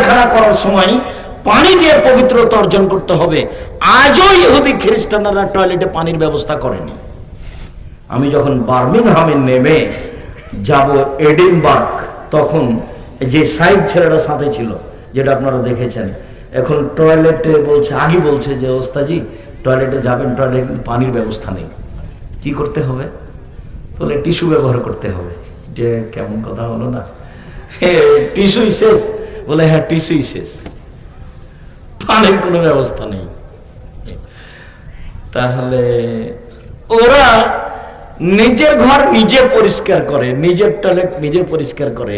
পায়খানা করার সময় পানি দিয়ে পবিত্রতা অর্জন করতে হবে। আজও ইহুদি খ্রিস্টানরা টয়লেটে পানির ব্যবস্থা করেনি। আমি যখন বার্মিংহামে নেমে যাব এডিনবার্গ, তখন যে সাইড ছেলেরা সাথে ছিল, যেটা আপনারা দেখেছেন, এখন টয়লেটে বলছে, আগে বলছে যে, ওস্তাজি, টয়লেটে যাবেন, টয়লেটে কিন্তু পানির ব্যবস্থা নেই। কি করতে হবে? বলে, টিস্যু ব্যবহার করতে হবে। যে, কেমন কথা হলো না। টিস্যুই শেষ। বলে হ্যাঁ টিস্যুই শেষ। পানির কোনো ব্যবস্থা নেই। তাহলে ওরা নিজের ঘর নিজে পরিষ্কার করে, নিজের টয়লেট নিজে পরিষ্কার করে,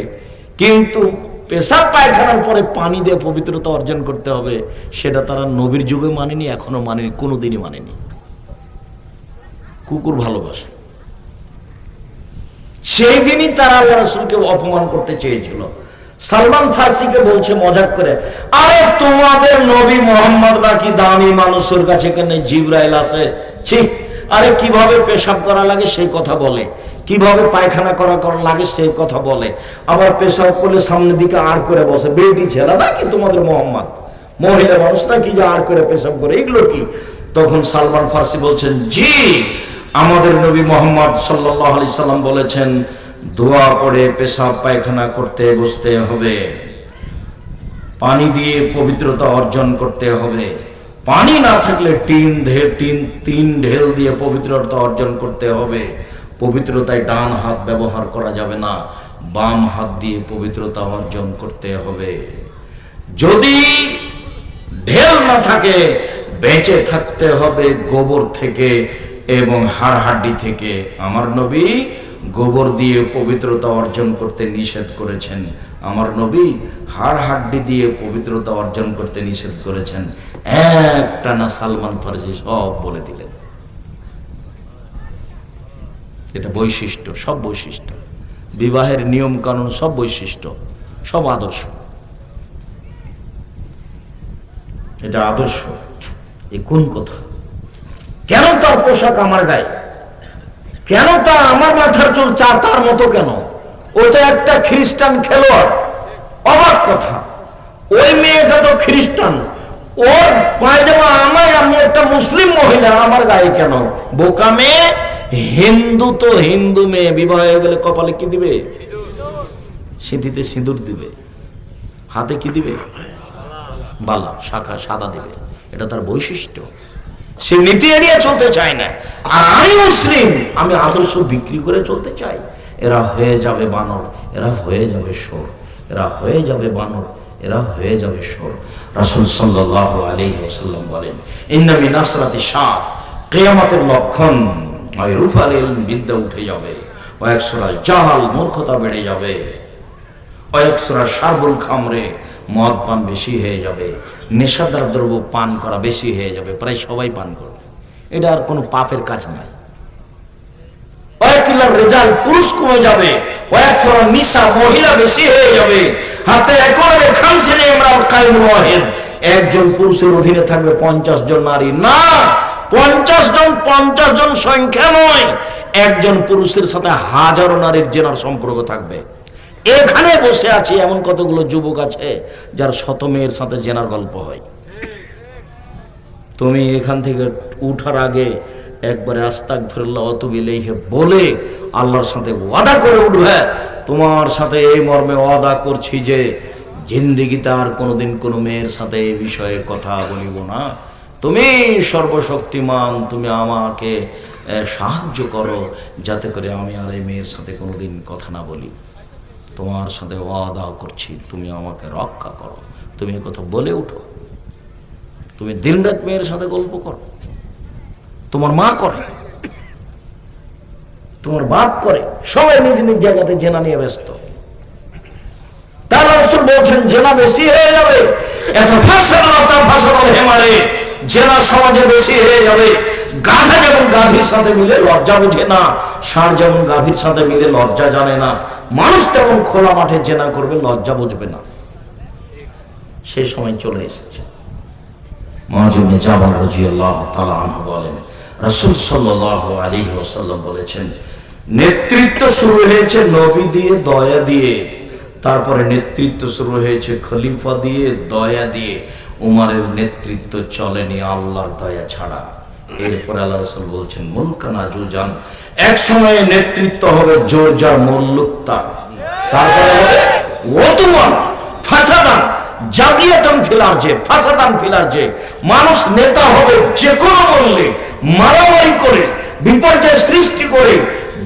কিন্তু পেশাব পায়খানার পরে পানি দিয়ে পবিত্রতা অর্জন করতে হবে, সেটা তারা নবীর যুগে মানেনি, এখনও মানেনি, কোনোদিনই মানেনি। কুকুর ভালোবাসে। সেই দিনই তারা আল্লাহ রসুলকে অপমান করতে চেয়েছিল। সালমান ফার্সিকে বলছে মজাক করে, আরে তোমাদের নবী মোহাম্মদ নাকি দামি মানুষের কাছে কেন জিব্রাইল আছে? ঠিক আরে কীভাবে পেশাব করা লাগে সেই কথা বলে, কীভাবে পায়খানা করা করা লাগে সেই কথা বলে। আবার পেশাব করলে সামনের দিকে আর করে বসে, বেটি ছেলে নাকি তোমাদের মোহাম্মদ? মহিলা মানুষ নাকি যে আর করে পেশাব করে, এগুলো কি? তখন সালমান ফার্সি বলছেন, জি, আমাদের নবী মোহাম্মদ সাল্লাহ আলি সাল্লাম বলেছেন দোয়া পড়ে পেশাব পায়খানা করতে বসতে হবে। পানি দিয়ে পবিত্রতা অর্জন করতে হবে। পানি না থাকলে টিন ঢেল টিন, তিন ঢেল দিয়ে পবিত্রতা অর্জন করতে হবে। পবিত্রতায় ডান হাত ব্যবহার করা যাবে না, বাম হাত দিয়ে পবিত্রতা অর্জন করতে হবে। যদি ঢেল না থাকে, বেঁচে থাকতে হবে গোবর থেকে এবং হাড় হাড্ডি থেকে। আমার নবী গোবর দিয়ে পবিত্রতা অর্জন করতে নিষেধ করেছেন। আমার নবী হাড় হাড্ডি দিয়ে পবিত্রতা অর্জন করতে নিষেধ করেছেন। একটা না সালমান ফারসি সব বলে দিলেন। এটা বৈশিষ্ট্য, সব বৈশিষ্ট্য। বিবাহের নিয়ম কানুন সব বৈশিষ্ট্য, সব আদর্শ। এটা আদর্শ। এ কোন কথা? কেন তার পোশাক আমার গায়ে? কেন তা আমার মাথার চুল চা তার মতো কেন? ওটা একটা খ্রিস্টান খেলোয়াড়। অবাক কথা। ওই মেয়েটা তো খ্রিস্টান। ওর পায়জামা আমায়, আমি একটা মুসলিম মহিলা, আমার গায়ে কেন? বোকা মেয়ে? হিন্দু তো হিন্দু মেয়ে, বিবাহ হয়ে গেলে কপালে কি দিবে? সিঁথিতে সিঁদুর দিবে। হাতে কি দিবে? বালা, শাখা, সাদা দিবে। এটা তার বৈশিষ্ট্য। সে নীতি এড়িয়ে চলতে চায় না। আর আমি মুসলিম, আমি আদর্শ বিক্রি করে চলতে চাই। এরা হয়ে যাবে বানর, এরা হয়ে যাবে সোর এরা হয়ে যাবে বানর, এরা হয়ে যাবে সোর রাসুল সাল্লাহ আলাইহি ওয়াসাল্লাম বলেন ইন্নামি নাসরাতি শাহ, কেয়ামতের লক্ষণ ওই বিদ্যা উঠে যাবে ও একসরা জাহাল মূর্খতা বেড়ে যাবে ও একসরা সার্বল খামরে মদ পান বেশি হয়ে যাবে, নেশাদার দ্রব্য পান করা বেশি হয়ে যাবে, প্রায় সবাই পান করবে। এটা আর কোনো পাপের কাজ নাই পঞ্চাশ জন সংখ্যা নয়। একজন পুরুষের সাথে হাজারো নারীর জেনার সম্পর্ক থাকবে। এখানে বসে আছি এমন কতগুলো যুবক আছে যার শত মেয়ের সাথে জেনার গল্প হয়। তুমি এখান থেকে উঠার আগে একবারে আস্তাক ফিরল্লাহ অতুবিলেহে বলে আল্লাহর সাথে ওয়াদা করে উঠবে। তোমার সাথে এই মর্মে ওয়াদা করছি যে জিন্দিগিতে আর কোনোদিন কোনো মেয়ের সাথে এই বিষয়ে কথা বলিব না। তুমি সর্বশক্তিমান, তুমি আমাকে সাহায্য করো যাতে করে আমি আর এই মেয়ের সাথে কোনোদিন কথা না বলি। তোমার সাথে ওয়াদা করছি, তুমি আমাকে রক্ষা করো। তুমি কথা বলে উঠো। তুমি দিনরাত মেয়ের সাথে গল্প করো। তোমার মা করে। তোমার বাপ করে। সবাই নিজ নিজ জায়গাতে জেনা নিয়ে ব্যস্ত। সমাজে বেশি যাবে। যেমন গাভীর সাথে মিলে লজ্জা না, ষাঁড় যেমন গাভীর সাথে মিলে লজ্জা জানে না। মানুষ তেমন খোলা মাঠে জেনা করবে, লজ্জা বুঝবে না। সেই সময় চলে এসেছে। তাআলা আনহু বলেন, রাসূল সাল্লাল্লাহু আলাইহি ওয়াসাল্লাম বলেছেন, নেতৃত্ব শুরু হয়েছে নবী দিয়ে, দয়া দিয়ে। তারপরে নেতৃত্ব শুরু হয়েছে খলিফা দিয়ে, দয়া দিয়ে। উমারের নেতৃত্ব চলেনি আল্লাহর দয়া ছাড়া। এরপরে আল্লাহ রসুল বলছেন, মুলকানা জুজান এক সময়ে নেতৃত্ব হবে জোর যার মল্লুক তার তারপরে ওতুমান জাগিয়াতান ফিলার যে ফাসাদান ফিলার যে, মানুষ নেতা হবে যে কোনো মূল্যে, মারামারি করে, বিপর্যয় সৃষ্টি করে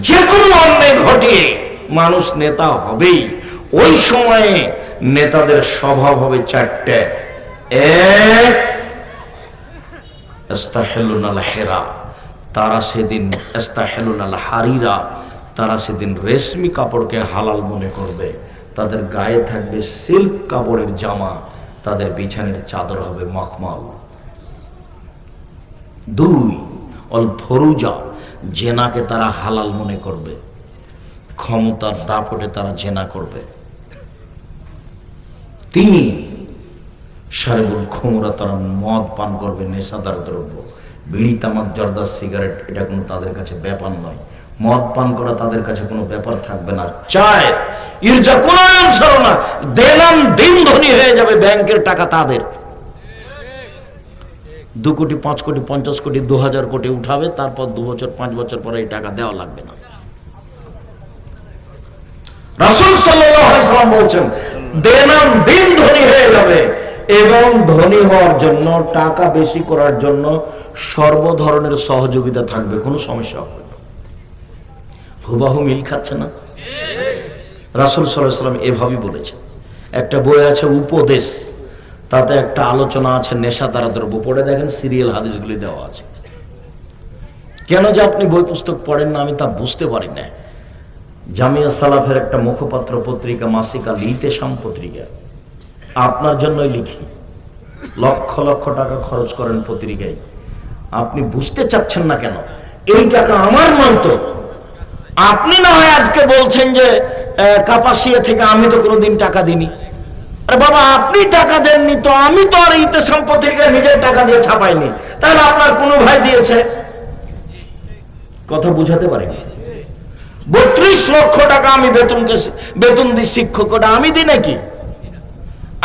যে কোনো অন্যায় ঘটিয়ে, মানুষ নেতা হবেই। ওই সময়ে নেতাদের স্বভাব হবে চারটে। হেরা, তারা সেদিন হারিরা, তারা সেদিন রেশমি কাপড়কে হালাল মনে করবে। তাদের গায়ে থাকবে সিল্ক কাপড়ের জামা, তাদের বিছানের চাদর হবে মখমল দুই অল ফরুজা জেনাকে তারা হালাল মনে করবে। ক্ষমতার দাপটে তারা জেনা করবে। তিন, সারেবুল খমরা তারা মদ পান করবে নেশাদার দ্রব্য। বিড়ি, তামাক, জর্দা, সিগারেট, এটা কোনো তাদের কাছে ব্যাপার নয়। মদ পান করা তাদের কাছে কোনো ব্যাপার থাকবে না। চায় ইরজা কোন না দেনাম দিন ধনী হয়ে যাবে ব্যাংকের টাকা তাদের। দু কোটি, পাঁচ কোটি, পঞ্চাশ কোটি, দু হাজার কোটি উঠাবে, তারপর দু বছর, পাঁচ বছর পরে এই টাকা দেওয়া লাগবে না। রাসুল সাল্লাম বলছেন দেনাম দিন ধনী হয়ে যাবে এবং ধনী হওয়ার জন্য, টাকা বেশি করার জন্য সর্ব ধরনের সহযোগিতা থাকবে, কোনো সমস্যা হবে হুবাহু মিল খাচ্ছে না। রাসুল সাল্লাম এভাবেই বলেছেন। একটা বই আছে উপদেশ, তাতে একটা আলোচনা আছে, নেশা দ্বারা দ্রব্য পড়ে। দেখেন, সিরিয়াল হাদিসগুলি দেওয়া আছে। কেন যে আপনি বই পুস্তক পড়েন না, আমি তা বুঝতে পারি না। জামিয়া সালাফের একটা মুখপাত্র পত্রিকা, মাসিকা লিতে সাম পত্রিকা। আপনার জন্যই লিখি। লক্ষ লক্ষ টাকা খরচ করেন পত্রিকায়। আপনি বুঝতে চাচ্ছেন না কেন? এই টাকা আমার তো আপনি না হয় আজকে বলছেন যে কাপাসিয়া থেকে আমি তো কোনোদিন টাকা দিইনি। আরে বাবা, আপনি টাকা দেননি তো, আমি তো আর ইতেসাম পত্রিকায় নিজের টাকা দিয়ে ছাপাইনি। তাহলে আপনার কোনো ভাই দিয়েছে? কথা বুঝাতে পারিনি বত্রিশ লক্ষ টাকা আমি বেতনকে বেতন দিই শিক্ষকটা, আমি দিই নাকি?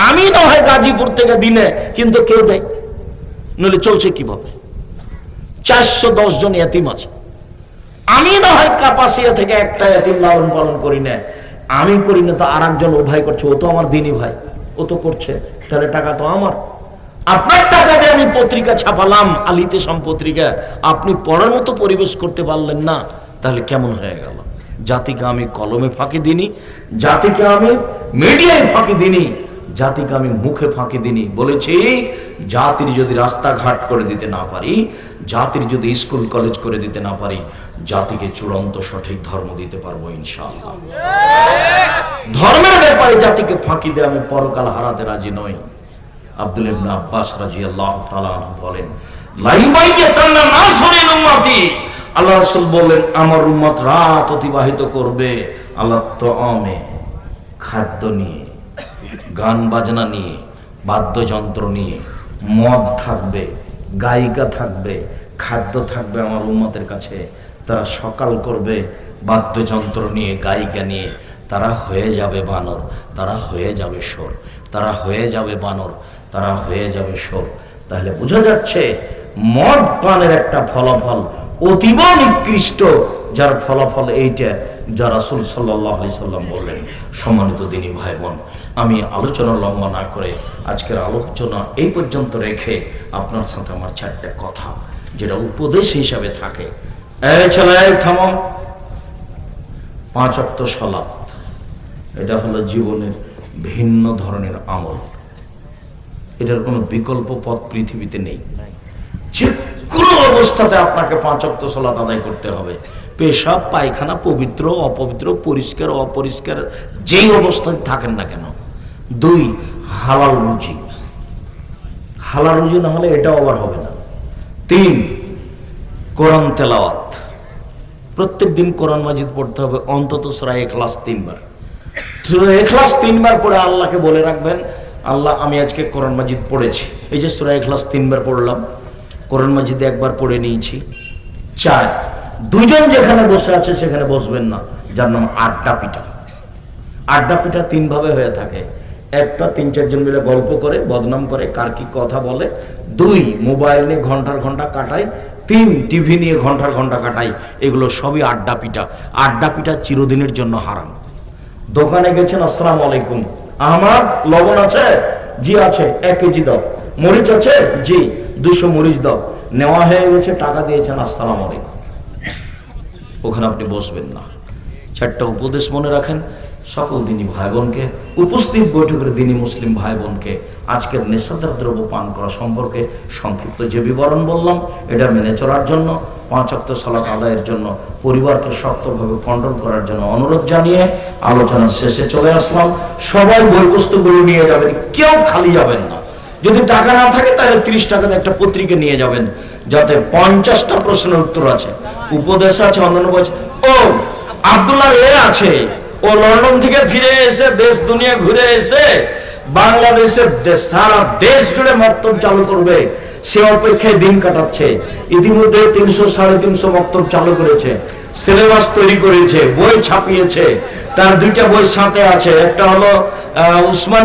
আমি না হয় গাজীপুর থেকে দিনে কিন্তু কেউ দেয়। নইলে চলছে কীভাবে? চারশো দশ জন এতিম আছে। আমি না হয় কাপাসিয়া থেকে একটা এতিম লালন পালন করি না। আমি করি না তো আর একজন ও ভাই করছে, ও তো আমার দিনই ভাই, ও তো করছে, তাহলে টাকা তো আমার। আপনার টাকা দিয়ে আমি পত্রিকা ছাপালাম, আলিতে পত্রিকা, আপনি পড়ার মতো পরিবেশ করতে পারলেন না, তাহলে কেমন হয়ে গেল? জাতিকে আমি কলমে ফাঁকি দিনি জাতিকে আমি মিডিয়ায় ফাঁকি দিনি জাতিকে আমি মুখে ফাঁকি দিনি, বলেছি, জাতির যদি রাস্তাঘাট করে দিতে না পারি, জাতির যদি স্কুল, কলেজ করে দিতে না পারি, জাতিকে চূড়ান্ত সঠিক ধর্ম দিতে পারব ইনশাআল্লাহ। ধর্মের ব্যাপারে জাতিকে ফাঁকি দিয়ে আমি পরকাল হারাতে রাজি নই। আব্দুল ইবনে আব্বাস রাদিয়াল্লাহু তাআলা বলেন লাইবাইকে না উম্মতি। আল্লাহ রাসূল বললেন, আমার উম্মত রাত অতিবাহিত করবে, আল্লাহ তআমে খাদ্য নিয়ে গান বাজনা নিয়ে, বাদ্যযন্ত্র নিয়ে, মদ থাকবে, গায়িকা থাকবে, খাদ্য থাকবে আমার উম্মতের কাছে। তারা সকাল করবে, বাদ্যযন্ত্র নিয়ে, গায়িকা নিয়ে। তারা হয়ে যাবে বানর, তারা হয়ে যাবে সোর তারা হয়ে যাবে বানর, তারা হয়ে যাবে সোর তাহলে বোঝা যাচ্ছে, মদ পানের একটা ফলাফল অতীব নিকৃষ্ট, যার ফলাফল এইটা, যা রাসুল সাল্লাহ সাল্লাম বললেন। সম্মানিত দিনী ভাই বোন আমি আলোচনা লম্বা না করে আজকের আলোচনা এই পর্যন্ত রেখে আপনার সাথে আমার চারটে কথা, যেটা উপদেশ হিসাবে থাকে। পাঁচ অক্ত সলাপ এটা হলো জীবনের ভিন্ন ধরনের আমল। এটার কোনো বিকল্প পথ পৃথিবীতে নেই। যে কোনো অবস্থাতে আপনাকে পাঁচ অক্ত সলাত আদায় করতে হবে। পেশাব, পায়খানা, পবিত্র, অপবিত্র, পরিষ্কার, অপরিষ্কার, যেই অবস্থায় থাকেন না কেন। দুই, হালাল রুজি। হালাল রুজি না হলে এটা আবার হবে না। তিন, কোরআন তেলাওয়াত। প্রত্যেক দিন কোরআন মাজিদ পড়তে হবে, অন্তত সরাই এখলাস তিনবার। এখলাস তিনবার পড়ে আল্লাহকে বলে রাখবেন, আল্লাহ, আমি আজকে কোরআন মাজিদ পড়েছি। এই যে সুরা এখলাস তিনবার পড়লাম, কোরআন মাজিদে একবার পড়ে নিয়েছি। চার দুজন যেখানে বসে আছে সেখানে বসবেন না। যার নাম আড্ডা পিটা আড্ডা পিঠা তিন ভাবে হয়ে থাকে। একটা, তিন, চারজন মিলে গল্প করে, বদনাম করে, কার কি কথা বলে। দুই, মোবাইল নিয়ে ঘণ্টার ঘণ্টা কাটায়। তিন, টিভি নিয়ে ঘণ্টার ঘণ্টা কাটায়। এগুলো সবই আড্ডা পিঠা আড্ডা পিঠা চিরদিনের জন্য হারাম। দোকানে গেছেন, আসসালাম আলাইকুম। আমার লবণ আছে? জি আছে, এক কেজি দাও। মরিচ আছে? জি দুশো মরিচ দাও। নেওয়া হয়ে গেছে, টাকা দিয়েছেন, আসসালাম আলাইকুম। ওখানে আপনি বসবেন না। চারটা উপদেশ মনে রাখেন। সকল দিনী ভাই বোনকে উপস্থিত বৈঠকের দিনী মুসলিম ভাই বোনকে আজকের নেশাদার দ্রব্য পান করা সম্পর্কে সংক্ষিপ্ত যে বিবরণ বললাম, এটা মেনে চলার জন্য, পাঁচ অক্ত সালাত আদায়ের জন্য, পরিবারকে শক্তভাবে কন্ট্রোল করার জন্য অনুরোধ জানিয়ে আলোচনার শেষে চলে আসলাম। সবাই বই পুস্তকগুলো নিয়ে যাবেন, কেউ খালি যাবেন না। যদি টাকা না থাকে, তাহলে ত্রিশ টাকাতে একটা পত্রিকা নিয়ে যাবেন, যাতে পঞ্চাশটা প্রশ্নের উত্তর আছে, উপদেশ আছে, অন্যান্য বলছে, ও, আব্দুল্লাহ এ আছে। ও লন্ডন থেকে ফিরে এসে দেশ দুনিয়া ঘুরে এসে বাংলাদেশের সারা দেশ জুড়ে মক্তব চালু করবে। সে অপেক্ষায় দিন কাটাচ্ছে। ইতিমধ্যে তিনশো, সাড়ে তিনশো মক্তব চালু করেছে। সিলেবাস তৈরি করেছে, বই ছাপিয়েছে। তার দুইটা বই সাথে আছে। একটা হলো উসমান